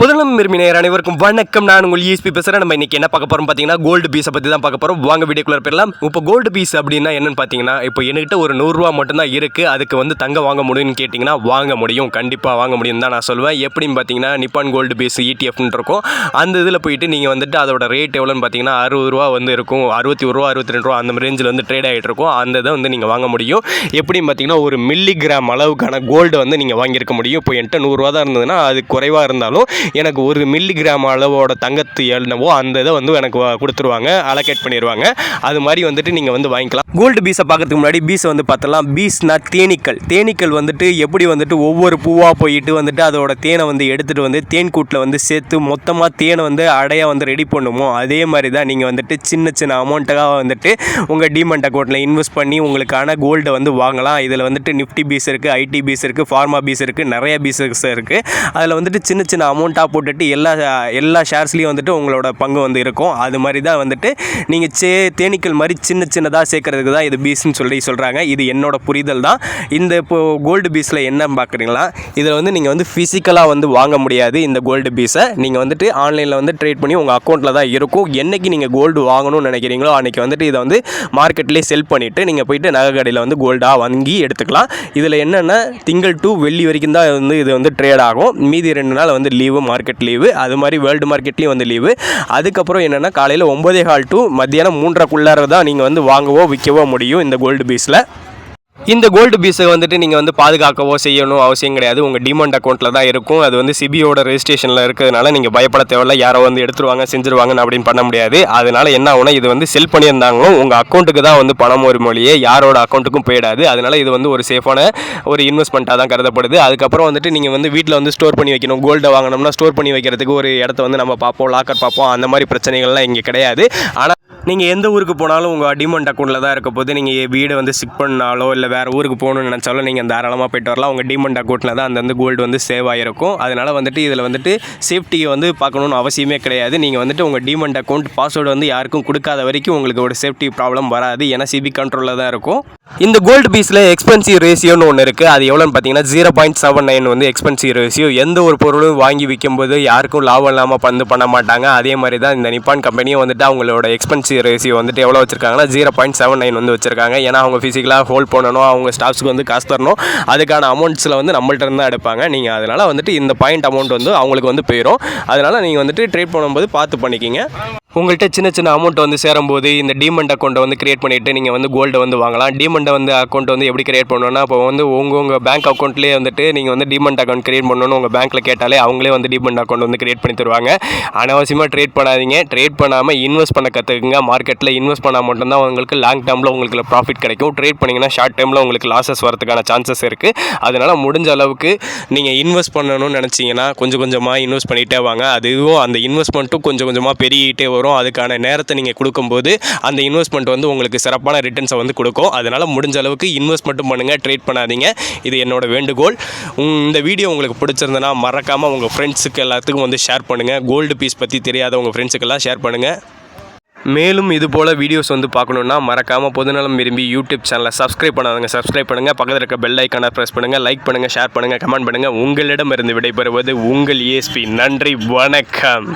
புதனம் விரும்பினர் அனைவருக்கும் வணக்கம். நான் உங்கள் ஈஸ்பி பேசுகிறேன் நம்ம இன்னைக்கு என்ன பார்க்க போகிறோம் பார்த்தீங்கன்னா கோல்டு பீஸை பற்றி தான் பார்க்க போகிறோம் வாங்க வீடியோக்குள்ள போயிடலாம். இப்போ கோல்டு பீஸ் அப்படின்னா என்னன்னு பார்த்தீங்கன்னா இப்போ என்கிட்ட ஒரு நூறுரூவா மட்டும்தான் இருக்குது அதுக்கு வந்து தங்க வாங்க முடியும்னு கேட்டிங்கன்னா வாங்க முடியும். கண்டிப்பாக வாங்க முடியும் தான் நான் சொல்லுவேன் எப்படின்னு பார்த்தீங்கன்னா நிப்பான் கோல்டு பீஸ் இடிஎஃப்னு இருக்கும். அந்த இதில் போயிட்டு நீங்கள் வந்துட்டு அதோட ரேட் எவ்வளோன்னு பார்த்தீங்கன்னா அறுபது ரூபா வந்து இருக்கும். அறுபத்தி ஒரு ரூபா அறுபத்தி ரெண்டு ரூபா அந்த ரேஞ்சில் வந்து ட்ரேட் ஆகிட்டு இருக்கும். அந்த இதை வந்து நீங்கள் வாங்க முடியும். எப்படின்னு பார்த்தீங்கன்னா ஒரு மில்லிகிராம் அளவுக்கான கோல்டு வந்து நீங்கள் வாங்கியிருக்க முடியும். இப்போ என்கிட்ட நூறுரூவா தான் இருந்ததுன்னா அது குறைவாக இருந்தாலும் எனக்கு ஒரு மில்லிகிராம் அளவோட தங்கத்து என்னவோ அந்த இதை வந்து எனக்கு கொடுத்துருவாங்க அலோகேட் பண்ணிடுவாங்க அது மாதிரி வந்துட்டு நீங்கள் வந்து வாங்கிக்கலாம். கோல்டு பீஸை பார்க்கறதுக்கு முன்னாடி பீஸை வந்து பார்த்தலாம். பீஸ்னா தேனீக்கள். தேனீக்கள் வந்துட்டு எப்படி வந்துட்டு ஒவ்வொரு பூவாக போயிட்டு வந்துட்டு அதோட தேனை வந்து எடுத்துகிட்டு வந்து தேன் கூட்டில் வந்து சேர்த்து மொத்தமாக தேனை வந்து அடைய வந்து ரெடி பண்ணுமோ அதே மாதிரி தான் நீங்கள் வந்துட்டு சின்ன சின்ன அமௌண்ட்டாக வந்துட்டு உங்கள் டிமெண்ட் அக்கௌண்ட்டில் இன்வெஸ்ட் பண்ணி உங்களுக்கான கோல்டை வந்து வாங்கலாம். இதில் வந்துட்டு நிஃப்டி பீஸ் இருக்குது ஐடி பீஸ் இருக்குது ஃபார்மா பீஸ் இருக்குது நிறைய பீஸஸ் இருக்குது அதில் வந்துட்டு சின்ன சின்ன அமௌண்ட் அமௌண்ட்டாக போட்டுட்டு எல்லா எல்லா ஷேர்ஸ்லேயும் வந்துட்டு உங்களோட பங்கு வந்து இருக்கும். அது மாதிரி தான் வந்துட்டு நீங்கள் சே தேனீக்கள் மாதிரி சின்ன சின்னதாக சேர்க்குறதுக்கு தான் இது பீஸ்னு சொல்லி சொல்கிறாங்க இது என்னோட புரிதல் தான். இந்த இப்போது கோல்டு பீஸில் என்ன பார்க்குறீங்களா இதில் வந்து நீங்கள் வந்து ஃபிசிக்கலாக வந்து வாங்க முடியாது இந்த கோல்டு பீஸை நீங்கள் வந்துட்டு ஆன்லைனில் வந்து ட்ரேட் பண்ணி உங்கள் அக்கௌண்ட்டில் தான் இருக்கும். என்னைக்கு நீங்கள் கோல்டு வாங்கணும்னு நினைக்கிறீங்களோ அன்றைக்கி வந்துட்டு இதை வந்து மார்க்கெட்லேயே செல் பண்ணிவிட்டு நீங்கள் போயிட்டு நகை கடையில் வந்து கோல்டாக வாங்கி எடுத்துக்கலாம். இதில் என்னென்னா திங்கள் டு வெள்ளி வரைக்கும் தான் வந்து இது வந்து ட்ரேட் ஆகும். மீதி ரெண்டு நாள் வந்து லீவு மார்க்கெட் லீவு அது மாதிரி வேர்ல்டு மார்க்கெட்லேயும் வந்து லீவு அதுக்கப்புறம் என்னென்னா காலையில் ஒம்பதே கால் டு மத்தியானம் மூன்றரைக்குள்ளார தான் நீங்கள் வந்து வாங்கவோ விற்கவோ முடியும் இந்த கோல்டு பீஸில் இந்த கோல்டு பீஸை வந்துட்டு நீங்கள் வந்து பாதுகாக்கவோ செய்யணும் அவசியம் கிடையாது. உங்கள் டிமாண்ட் அக்கௌண்ட்டில் தான் இருக்கும். அது வந்து சிபியோட ரெஜிஸ்ட்ரேஷனில் இருக்கிறதுனால நீங்கள் பயப்பட தேவையில்ல. யாரோ வந்து எடுத்துருவாங்க செஞ்சுருவாங்கன்னு அப்படின்னு பண்ண முடியாது. அதனால என்ன ஆகும்னா இது வந்து செல் பண்ணியிருந்தாங்களோ உங்கள் அக்கௌண்ட்டுக்கு தான் வந்து பணம் ஒரு மொழியே. யாரோட அக்கௌண்ட்டுக்கும் போயிடாது. அதனால இது வந்து ஒரு சேஃபான ஒரு இன்வெஸ்ட்மெண்ட்டாக தான் கருதப்படுது. அதுக்கப்புறம் வந்துட்டு நீங்கள் வந்து வீட்டில் வந்து ஸ்டோர் பண்ணி வைக்கணும். கோல்டை வாங்கினோம்னா ஸ்டோர் பண்ணி வைக்கிறதுக்கு ஒரு இடத்த வந்து நம்ம பார்ப்போம் லாக்கர் பார்ப்போம். அந்த மாதிரி பிரச்சனைகள்லாம் இங்கே கிடையாது. ஆனால் நீங்கள் எந்த ஊருக்கு போனாலும் உங்கள் டிமண்ட் அக்கௌண்ட்டில் தான் இருக்க போது நீங்கள் வீடு வந்து சிக் பண்ணாலோ இல்லை வேறு ஊருக்கு போகணும்னு நினச்சாலும் நீங்கள் தாராளமாக போயிட்டு வரலாம். உங்கள் டிமண்ட் அக்கௌண்ட்டில் தான் அந்த கோல்டு வந்து சேவ் ஆகிருக்கும் அதனால் வந்துட்டு இதில் வந்துட்டு சேஃப்டியை வந்து பார்க்கணுன்னு அவசியமே கிடையாது. நீங்கள் வந்துட்டு உங்கள் டிமண்ட் அக்கௌண்ட் பாஸ்வேர்டு வந்து யாருக்கும் கொடுக்காத வரைக்கும் உங்களுக்கு ஒரு சேஃப்டி ப்ராப்ளம் வராது. ஏன்னா சிபி கண்ட்ரோலில் தான் இருக்கும். இந்த கோல்டு பீஸில் எக்ஸ்பென்சிவ் ரேஷியோன்னு ஒன்று இருக்குது அது எவ்வளோன்னு பார்த்தீங்கன்னா ஜீரோ பாயிண்ட் செவன் நைன் வந்து எக்ஸ்பென்சிவ் ரேஷியோ எந்த ஒரு பொருளும் வாங்கி விற்கும்போது யாருக்கும் லாபம் இல்லாமல் வந்து பண்ண மாட்டாங்க. அதே மாதிரி தான் இந்த நிப்பான் கம்பெனியும் வந்துட்டு அவங்களோட எக்ஸ்பென்சிவ் ரேஷியோ வந்துட்டு எவ்வளோ வச்சிருக்காங்கன்னா ஜீரோ பாயிண்ட் செவன் நைன் வந்து வச்சிருக்காங்க. ஏன்னா அவங்க ஃபிசிக்கலாக ஹோல்ட் பண்ணணும் அவங்க ஸ்டாஃப்ஸ்க்கு வந்து காசு தரணும். அதுக்கான அமௌண்ட்ஸில் வந்து நம்மள்ட்ட இருந்து தான் எடுப்பாங்க. நீங்கள் அதனால் வந்துட்டு இந்த பாயிண்ட் அமௌண்ட் வந்து அவங்களுக்கு வந்து போயிடும் அதனால் நீங்கள் வந்துட்டு ட்ரேட் பண்ணும்போது பார்த்து பண்ணிக்கிங்க. உங்கள்கிட்ட சின்ன சின்ன அமௌண்ட் வந்து சேரும்போது இந்த டீமெண்ட் அக்கௌண்ட்டை வந்து கிரியேட் பண்ணிவிட்டு நீங்கள் வந்து கோல்டை வந்து வாங்கலாம். டீமெண்ட்டை வந்து அக்கௌண்ட் வந்து எப்படி கிரியேட் பண்ணணும்னா இப்போ வந்து உங்கள் உங்கள் பேங்க் அக்கௌண்ட்லேயே வந்துட்டு நீங்கள் வந்து டீமெண்ட் அக்கௌண்ட் கிரியேட் பண்ணணும்னு உங்கள் பேங்க்கில் கேட்டாலே அவங்களே வந்து டீமெண்ட் அக்கௌண்ட் வந்து கிரியேட் பண்ணி தருவாங்க. அனாவசியமாக ட்ரேட் பண்ணாதீங்க. ட்ரேட் பண்ணாமல் இன்வெஸ்ட் பண்ண கற்றுக்குங்க மார்க்கெட்டில் இன்வெஸ்ட் பண்ணால் மட்டும்தான் உங்களுக்கு லாங் டேர்மில் உங்களுக்கு ப்ராஃபிட் கிடைக்கும். ட்ரேட் பண்ணிங்கன்னா ஷார்ட் டைமில் உங்களுக்கு லாஸஸ் வரதுக்கான சான்சஸ் இருக்குது அதனால் முடிஞ்ச அளவுக்கு நீங்கள் இன்வெஸ்ட் பண்ணணும்னு நினச்சிங்கன்னா கொஞ்சம் கொஞ்சமாக இன்வெஸ்ட் பண்ணிகிட்டே வாங்க. அதுவும் அந்த இன்வெஸ்ட்மெண்ட்டும் கொஞ்சம் கொஞ்சமாக பெருகிட்டே வரும். அதுக்கான நேரத்தை நீங்கள் கொடுக்கும்போது அந்த இன்வெஸ்ட்மெண்ட் வந்து உங்களுக்கு சிறப்பான ரிட்டர்ன்ஸை வந்து கொடுக்கும். அதனால் முடிஞ்ச அளவுக்கு இன்வெஸ்ட் மட்டும் பண்ணுங்கள் ட்ரேட் பண்ணாதீங்க. இது என்னோட வேண்டுகோள். இந்த வீடியோ உங்களுக்கு பிடிச்சிருந்தனா மறக்காமல் உங்கள் ஃப்ரெண்ட்ஸுக்கு எல்லாத்துக்கும் வந்து ஷேர் பண்ணுங்கள் கோல்டு பீஸ் பற்றி தெரியாத உங்கள் ஃப்ரெண்ட்ஸுக்கெல்லாம் ஷேர் பண்ணுங்கள் மேலும் இது போல் வீடியோஸ் வந்து பார்க்கணுன்னா மறக்காமல் பொதுநலம் விரும்பி யூடியூப் சேனலை சப்ஸ்கிரைப் பண்ணாதவங்க சப்ஸ்கிரைப் பண்ணுங்கள் பக்கத்தில் இருக்க பெல் ஐக்கானை ப்ரெஸ் பண்ணுங்கள் லைக் பண்ணுங்கள் ஷேர் பண்ணுங்கள் கமெண்ட் பண்ணுங்கள் உங்களிடமிருந்து விடைபெறுவது உங்கள் ஏஎஸ்பி நன்றி வணக்கம்.